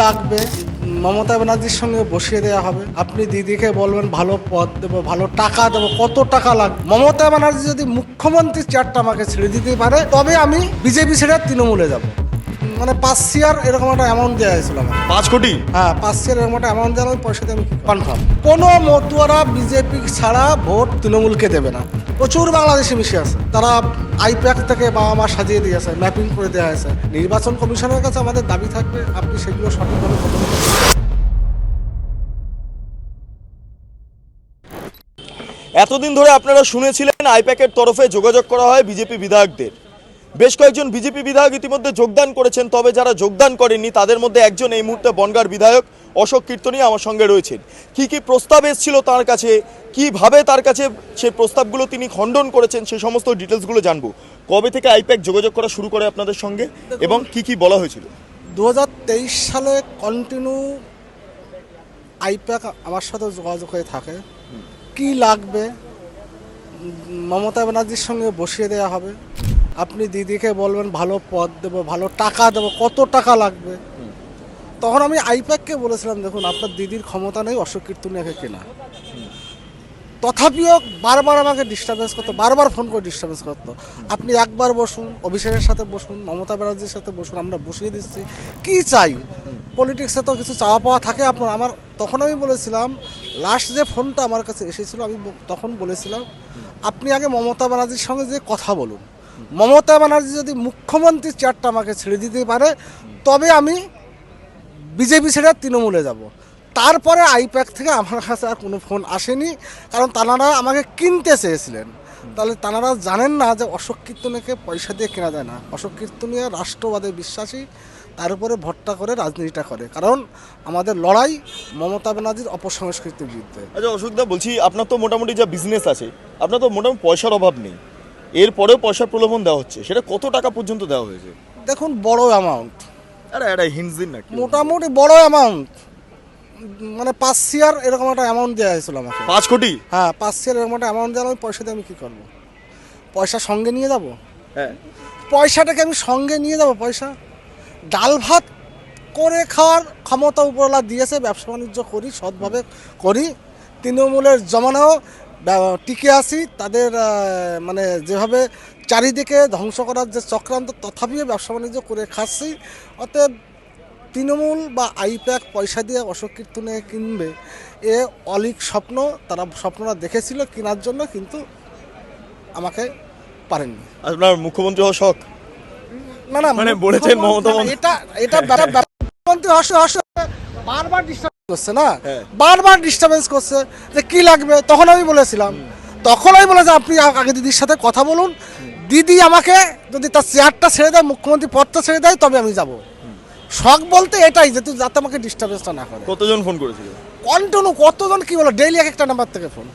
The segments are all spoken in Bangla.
লাগবে মমতা ব্যানার্জির সঙ্গে বসিয়ে দেওয়া হবে। আপনি দিদিকে বলবেন ভালো পদ দেবো ভালো টাকা দেবো কত টাকা লাগবে? মমতা ব্যানার্জি যদি মুখ্যমন্ত্রীর চেয়ারটা আমাকে ছেড়ে দিতে পারে তবে আমি বিজেপি ছেড়ে তৃণমূলে যাব। মানে পাঁচ ইয়ার এরকম একটা অ্যামাউন্ট দেওয়া হয়েছিল আমার পাঁচ কোটি? হ্যাঁ পাঁচ ইয়ার এরকম একটা অ্যামাউন্ট দেওয়া পয়সা দিয়ে আমি কনফার্ম কোনো মতুয়ারা বিজেপি ছাড়া ভোট তৃণমূলকে দেবে না। প্রচুর বাংলাদেশি মিশে আছে। তারা আইপ্যাক থেকে বাবা মা সাজিয়ে দিয়েছে ম্যাপিং করে দেওয়া হয়েছে নির্বাচন কমিশনের কাছে আমাদের দাবি থাকবে, আপনি সেগুলো সঠিকভাবে এতদিন ধরে আপনারা শুনেছিলেন আইপ্যাকের তরফে যোগাযোগ করা হয় বিজেপি বিধায়কদের। বেশ কয়েকজন বিজেপি বিধায়ক ইতিমধ্যে যোগদান করেছেন, তবে যারা যোগদান করেননি, তাদের মধ্যে একজন এই মুহূর্তে বনগার বিধায়ক। অশোক কীর্তনী আমার সঙ্গে রয়েছেন। কি কি প্রস্তাব এসেছিল তার কাছে? কীভাবে তার কাছে সে প্রস্তাবগুলো তিনি খণ্ডন করেছেন সেই সমস্ত ডিটেলসগুলো জানব। কবে থেকে আইপ্যাক যোগাযোগ করা শুরু করে আপনাদের সঙ্গে? এবং কি কি বলা হয়েছিল? দু হাজার তেইশ সালে কন্টিনিউ আইপ্যাক আমার সাথে যোগাযোগ হয়ে থাকে। কি লাগবে? মমতা ব্যানার্জির সঙ্গে বসিয়ে দেওয়া হবে। আপনি দিদিকে বলবেন ভালো পদ দেবো ভালো টাকা দেবো কত টাকা লাগবে? তখন আমি আইপ্যাককে বলেছিলাম, দেখুন, আপনার দিদির ক্ষমতা নেই অশোক কীর্তনিয়াকে কেনা। তথাপিও বারবার আমাকে ডিস্টার্বেন্স করতো, বারবার ফোন করে ডিস্টার্বেন্স করতো। আপনি একবার বসুন, অভিষেকের সাথে বসুন, মমতা ব্যানার্জির সাথে বসুন, আমরা বসিয়ে দিচ্ছি। কি চাই? পলিটিক্সে তো কিছু চাওয়া পাওয়া থাকে আপনার। আমার তখন আমি বলেছিলাম লাস্ট যে ফোনটা আমার কাছে এসেছিল, আমি তখন বলেছিলাম, আপনি আগে মমতা ব্যানার্জির সঙ্গে যে কথা বলুন। মমতা ব্যানার্জি যদি মুখ্যমন্ত্রীর চেয়ারটা আমাকে ছেড়ে দিতে পারে, তবে আমি বিজেপি ছেড়ে তৃণমূলে যাব। তারপরে আইপ্যাক থেকে আমার কাছে আর কোনো ফোন আসেনি কারণ তানারা আমাকে কিনতে চেয়েছিলেন। তাহলে তানারা জানেন না যে অশোক কীর্তনীকে পয়সা দিয়ে কেনা যায় না। অশোক কীর্তনীয় রাষ্ট্রবাদে বিশ্বাসী তার উপরে ভরটা করে রাজনীতিটা করে। কারণ আমাদের লড়াই মমতা ব্যানার্জির অপসংস্কৃতির বিরুদ্ধে। আচ্ছা অশোকদা বলছি আপনার তো মোটামুটি যা বিজনেস আছে আপনার তো মোটামুটি পয়সার অভাব নেই। এরপরেও পয়সার প্রলোভন দেওয়া হচ্ছে সেটা কত টাকা পর্যন্ত দেওয়া হয়েছে? দেখুন বড় অ্যামাউন্ট আরে একটা হিন্টস দিন না কি? মোটামুটি বড় অ্যামাউন্ট মানে পাঁচ ইয়ার এরকম একটা অ্যামাউন্ট দেওয়া হয়েছিল আমাকে। পাঁচ কোটি? হ্যাঁ পাঁচ ইয়ার এরকম একটা অ্যামাউন্ট দেওয়া আমি পয়সা দিয়ে আমি কী করব? পয়সা সঙ্গে নিয়ে যাব? হ্যাঁ। পয়সাটাকে আমি সঙ্গে নিয়ে যাব পয়সা? ডাল ভাত করে খাওয়ার ক্ষমতা উপরওয়ালা দিয়েছে ব্যবসা বাণিজ্য করি সৎভাবে করি। তৃণমূলের জমানাও টিকে আসি তাদের মানে যেভাবে চারিদিকে ধ্বংস করার যে চক্রান্ত তথাপিও ব্যবসা বাণিজ্য করে খাচ্ছি। অতএব তৃণমূল বা আইপ্যাক পয়সা দিয়ে অশোক কীর্তনে কিনবে এ অলিক স্বপ্ন। তারা স্বপ্নটা দেখেছিল কেনার জন্য কিন্তু আমাকে পারেননি। আপনার মুখ্যমন্ত্রী অশোক না না মানে বলেছেন মমতা এটা এটা মুখ্যমন্ত্রী হর্ষ বারবার করছে না? হ্যাঁ। বারবার ডিস্টার্বেন্স করছে যে কি লাগবে? তখন আমি বলেছিলাম। তখন আমি বলেছি আপনি আগে দিদির সাথে কথা বলুন। দিদি আমাকে যদি তার চেয়ারটা ছেড়ে দেয় মুখ্যমন্ত্রী পদটা ছেড়ে দেয় তবে আমি যাব। শখ বলতে এটাই যে তুই যাতে আমাকে ডিস্টার্বেন্সটা না করে। কতজন ফোন করেছিল? কন্টিনিউ কতজন কি বলো ডেইলি এক একটা নাম্বার থেকে ফোন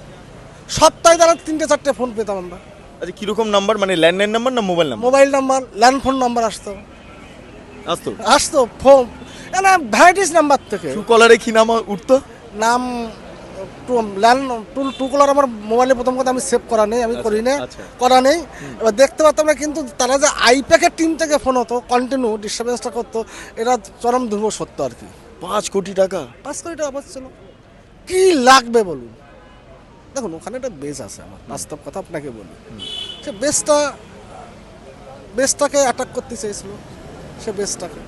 সপ্তাহে দ্বারা তিনটে চারটে ফোন পেতাম আমরা। আচ্ছা কীরকম নাম্বার মানে ল্যান্ডলাইন নাম্বার না mobile number mobile number land phone number আসতো। আসতো? আসতো ফোন না ভ্যারাইটিস নাম্বার থেকে। টু কলারে কি নাম উঠতো? নাম ল্যান্ড টুল টু কলার আমার মোবাইলে প্রথম কথা আমি সেভ করা নেই আমি আচ্ছা, করি না আচ্ছা। করা নেই। এবার দেখতে পারতাম না কিন্তু তারা যে আইপ্যাকের টিম থেকে ফোন হতো কন্টিনিউ ডিস্টার্বেন্সটা করতো এটা চরম ধ্রুব সত্য আর কি। পাঁচ কোটি টাকা? পাঁচ কোটি টাকা পাচ্ছিল কি লাগবে বলুন? দেখুন ওখানে একটা বেস আছে আমার বাস্তব কথা আপনাকে বলি। সে বেসটা বেসটাকে অ্যাটাক করতে চেয়েছিল সে বেসটাকে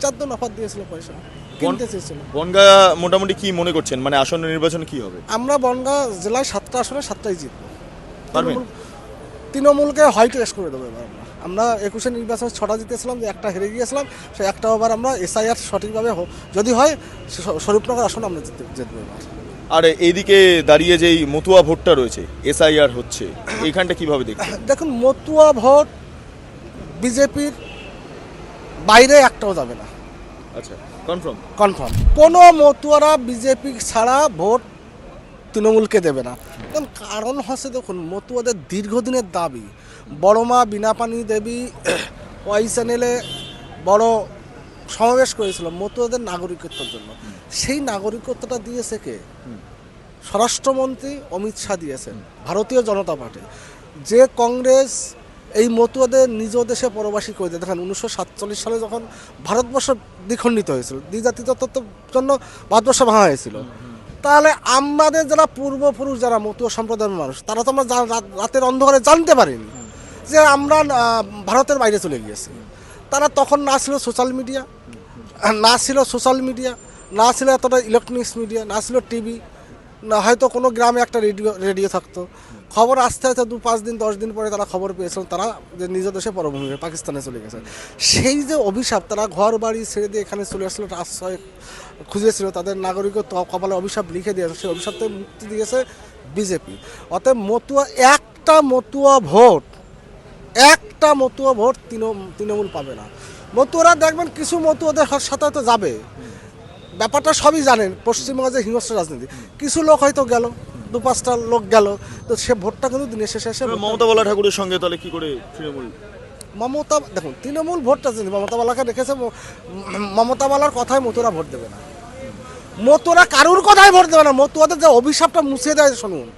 চারজন অফার দিয়েছিল পয়সা। কিনতে চেয়েছিল। বনগা মোটামুটি কি মনে করছেন? মানে আসন্ন নির্বাচনে কি হবে? আমরা বনগাঁ জেলায় সাতটা আসনে সাতটাই জিতবো। পারবেন? তৃণমূলকে হোয়াইট করে দেবো এবার আমরা। আমরা একুশে নির্বাচনে ছটা জিতেছিলাম যে একটা হেরে গিয়েছিলাম সেই একটা ওভার আমরা এসআইআর সঠিকভাবে যদি হয় স- স্বরূপনগর আসন আমরা জিতে জিতবো এবার। আর এইদিকে দাঁড়িয়ে যেই মতুয়া ভোটটা রয়েছে এসআইআর হচ্ছে এইখানটা কীভাবে দেখছেন? দেখুন মতুয়া ভোট বিজেপির বাইরে একটাও যাবে না। আচ্ছা কনফার্ম কনফার্ম কোনো মতুয়ারা বিজেপি ছাড়া ভোট তৃণমূলকে দেবে না। কারণ কারণ হচ্ছে দেখুন মতুয়াদের দীর্ঘদিনের দাবি বড় মা বিনাপানি দেবী ওয়াই চ্যানেলে বড় সমাবেশ করেছিল মতুয়াদের নাগরিকত্বের জন্য। সেই নাগরিকত্বটা দিয়েছে কে? স্বরাষ্ট্রমন্ত্রী অমিত শাহ দিয়েছেন ভারতীয় জনতা পার্টি। যে কংগ্রেস এই মতুয়াদের নিজ দেশে পরবাসী করে দেখেন, উনিশশো সাতচল্লিশ সালে যখন ভারতবর্ষ দ্বিখণ্ডিত হয়েছিল দ্বিজাতিত্বের জন্য ভারতবর্ষ ভাঙা হয়েছিল। তাহলে আমাদের যারা পূর্বপুরুষ, যারা মতুয়া সম্প্রদায়ের মানুষ, তারা তো আমরা রাতের অন্ধকারে জানতে পারিনি যে আমরা ভারতের বাইরে চলে গিয়েছি। তারা তখন না ছিল সোশ্যাল মিডিয়া না ছিল সোশ্যাল মিডিয়া না ছিল এতটা ইলেকট্রনিক্স মিডিয়া না ছিল টিভি না হয়তো কোনো গ্রামে একটা রেডিও রেডিও থাকতো। খবর আস্তে আস্তে দু পাঁচ দিন, দশ দিন পরে তারা খবর পেয়েছিল তারা যে নিজ দেশে পরভূমি পাকিস্তানে চলে গেছে। সেই যে অভিশাপ, তারা ঘর বাড়ি ছেড়ে দিয়ে এখানে চলে আসলো আশ্রয় খুঁজেছিল, তাদের নাগরিকত্ব কপালে অভিশাপ লিখে দিয়েছে, সেই অভিশাপ থেকে মুক্তি দিয়েছে বিজেপি। অতএব মতুয়া, একটা মতুয়া ভোট, একটা মতুয়া ভোট তৃণ- তৃণমূল পাবে না। মতুয়ারা দেখবেন কিছু মতুয়াদের সাথে হয়তো যাবে। ব্যাপারটা সবই জানেন পশ্চিমবঙ্গে যে হিংস্র রাজনীতি। কিছু লোক হয়তো গেল দু পাঁচটা লোক গেল তো সে ভোটটা কিন্তু দিনের শেষে এসে মমতা বলা ঠাকুরের সঙ্গে তাহলে কি করে তৃণমূল? মমতা দেখুন তৃণমূল ভোটটা যদি মমতা বালাকে রেখেছে মমতা বালার কথায় মতুরা ভোট দেবে না। মতুরা কারুর কথায় ভোট দেবে না মতুয়াদের যে অভিশাপটা মুছিয়ে দেয় শুনুন।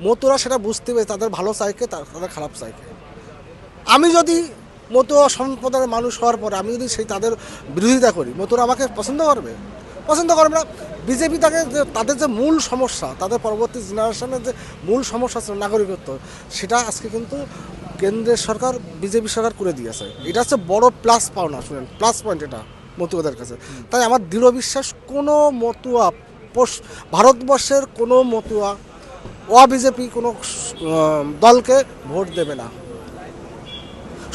মতুরা সেটা বুঝতে পেরে তাদের ভালো চাইকে তার- তাদের খারাপ চাইকে আমি যদি মতুয়া সম্প্রদায়ের মানুষ হওয়ার পরে আমি যদি সেই তাদের বিরোধিতা করি মতুরা আমাকে পছন্দ করবে? পছন্দ করবে না বিজেপি তাকে যে, তাদের যে মূল সমস্যা, তাদের পরবর্তী জেনারেশনের যে মূল সমস্যা ছিল নাগরিকত্ব, সেটা আজকে কিন্তু কেন্দ্রের সরকার, বিজেপি সরকার করে দিয়েছে এটা হচ্ছে বড় প্লাস পাওনা, শুনেন প্লাস পয়েন্ট এটা মতুয়াদের কাছে। তাই আমার দৃঢ় বিশ্বাস, কোনো মতুয়া ভারতবর্ষের কোনো মতুয়া অ বিজেপি কোনো দলকে ভোট দেবে না।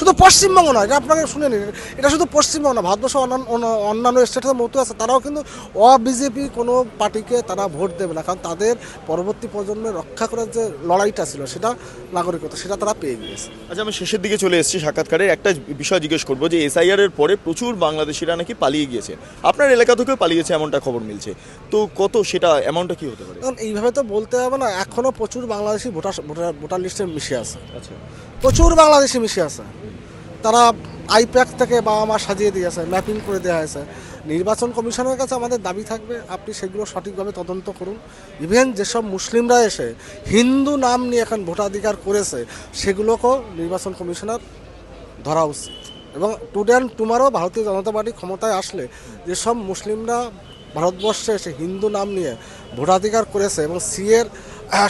শুধু পশ্চিমবঙ্গ নয় এটা আপনাকে শুনে নিন। এটা শুধু পশ্চিমবঙ্গ না ভারতবর্ষ অন্যান্য অন্য- অন্যান্য স্টেটের মতো আছে। তারাও কিন্তু অ বিজেপি কোনো পার্টিকে তারা ভোট দেবে না কারণ তাদের পরবর্তী প্রজন্মে রক্ষা করার যে লড়াইটা ছিল সেটা নাগরিকতা সেটা তারা পেয়ে গিয়েছে। আচ্ছা আমি শেষের দিকে চলে এসেছি সাক্ষাৎকারের। একটা বিষয় জিজ্ঞেস করব যে এসআইআর এর পরে প্রচুর বাংলাদেশিরা নাকি পালিয়ে গিয়েছে। আপনার এলাকা থেকেও পালিয়েছে এমনটা খবর মিলছে। তো কত সেটা অ্যামাউন্টটা কি হতে পারে? কারণ এইভাবে তো বলতে হবে না এখনও প্রচুর বাংলাদেশি ভোটার ভোটার ভোটার লিস্টে মিশে আছে। আচ্ছা। প্রচুর বাংলাদেশি মিশে আছে। তারা আইপ্যাক থেকে বাবা মা সাজিয়ে দিয়েছে, ম্যাপিং করে দেওয়া হয়েছে। নির্বাচন কমিশনের কাছে আমাদের দাবি থাকবে, আপনি সেগুলো সঠিকভাবে তদন্ত করুন। ইভেন যেসব মুসলিমরা এসে হিন্দু নাম নিয়ে এখন ভোটাধিকার করেছে, সেগুলোকেও নির্বাচন কমিশনার ধরা উচিত। এবং টুডে অ্যান্ড টুমারো ভারতীয় জনতা পার্টি ক্ষমতায় আসলে যেসব মুসলিমরা ভারতবর্ষে এসে হিন্দু নাম নিয়ে ভোটাধিকার করেছে এবং সিএর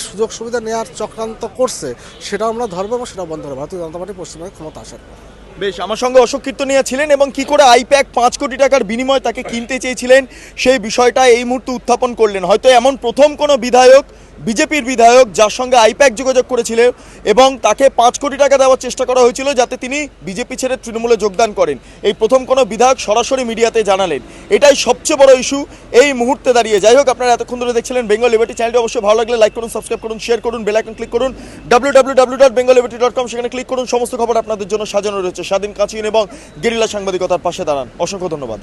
সুযোগ সুবিধা নেওয়ার চক্রান্ত করছে সেটা আমরা ধরবো এবং সেটা বন্ধ হবে ভারতীয় জনতা পার্টি পশ্চিমবঙ্গে ক্ষমতা আসার। বেশ, আমার সঙ্গে অশোক কীর্তনিয়া ছিলেন এবং কি করে আইপ্যাক পাঁচ কোটি টাকার বিনিময়ে তাকে কিনতে চেয়েছিলেন সেই বিষয়টা এই মুহূর্তে উত্থাপন করলেন। হয়তো এমন প্রথম কোনো বিধায়ক বিজেপির বিধায়ক যার সঙ্গে আইপ্যাক যোগাযোগ করেছিলেন এবং তাকে পাঁচ কোটি টাকা দেওয়ার চেষ্টা করা হয়েছিল যাতে তিনি বিজেপি ছেড়ে তৃণমূলে যোগদান করেন। এই প্রথম কোনো বিধায়ক সরাসরি মিডিয়াতে জানালেন। এটাই সবচেয়ে বড় ইস্যু এই মুহূর্তে দাঁড়িয়ে। যাই হোক, আপনারা এতক্ষণ ধরে দেখছিলেন বেঙ্গল লিবার্টি চ্যানেলটি। অবশ্যই ভালো লাগলে লাইক করুন, সাবস্ক্রাইব করুন, শেয়ার করুন, বেল আইকন ক্লিক করুন। ডাব্লিউ ডাব্লিউ ডট বেঙ্গল সেখানে ক্লিক করুন। সমস্ত খবর আপনাদের জন্য সাজানো রয়েছে। স্বাধীন কাচিন এবং গেরিলা সাংবাদিকতার পাশে দাঁড়ান। অসংখ্য ধন্যবাদ।